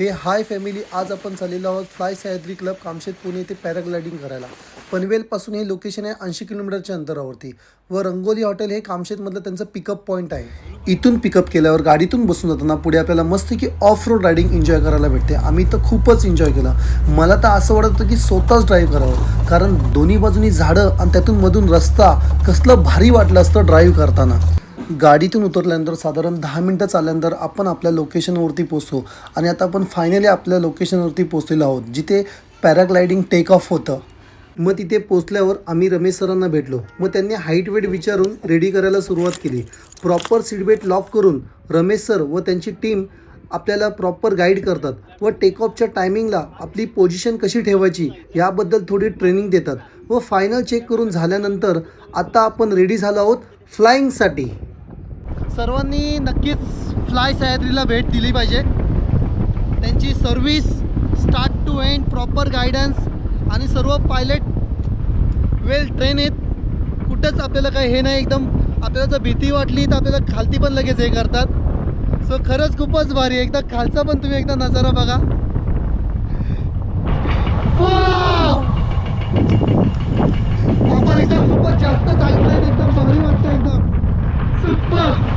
हे hi family आज आपण चाललेलो आहोत फ्लाय सह्याद्री क्लब कामशेत पुणे येथे पॅराग्लायडिंग करायला. पनवेलपासून हे लोकेशन आहे ऐंशी किलोमीटरच्या अंतरावरती. व रंगोली हॉटेल हे कामशेतमधलं त्यांचं पिकअप पॉईंट आहे. इथून पिकअप केल्यावर गाडीतून बसून जाताना पुढे आपल्याला मस्त की ऑफ रोड रायडिंग एन्जॉय करायला भेटते. आम्ही तर खूपच एन्जॉय केला. मला तर असं वाटत होतं की स्वतःच ड्राईव्ह करावं. कारण दोन्ही बाजूनी झाडं आणि त्यातून मधून रस्ता कसलं भारी वाटलं असतं ड्राईव्ह करताना. गाडीतून उतरल्यानंतर साधारण दहा मिनटं चालल्यानंतर आपण आपल्या लोकेशनवरती पोचतो आणि आता आपण फायनली आपल्या लोकेशनवरती पोचलेलो आहोत जिथे पॅराग्लायडिंग टेक ऑफ होतं. मग तिथे पोचल्यावर आम्ही रमेश सरांना भेटलो. मग त्यांनी हाईट वेट विचारून रेडी करायला सुरुवात केली. प्रॉपर सीट लॉक करून रमेश सर व त्यांची टीम आपल्याला प्रॉपर गाईड करतात व टेक ऑफच्या टायमिंगला आपली पोझिशन कशी ठेवायची याबद्दल थोडी ट्रेनिंग देतात. व फायनल चेक करून झाल्यानंतर आता आपण रेडी झालो आहोत फ्लाईंगसाठी सर्वांनी नक्कीच फ्लाय सह्याद्रीला भेट दिली पाहिजे. त्यांची service start to end proper guidance आणि सर्व पायलट वेल ट्रेन आहेत. कुठंच आपल्याला काही हे नाही एकदम आपल्याला जर भीती वाटली तर आपल्याला खालती पण लगेच हे करतात. सो खरंच खूपच भारी आहे. एकदा खालचा पण तुम्ही एकदा नजारा बघा Wow! आपण एकदम खूपच जास्त चालतंय एकदम भारी वाटतं एकदम सुपर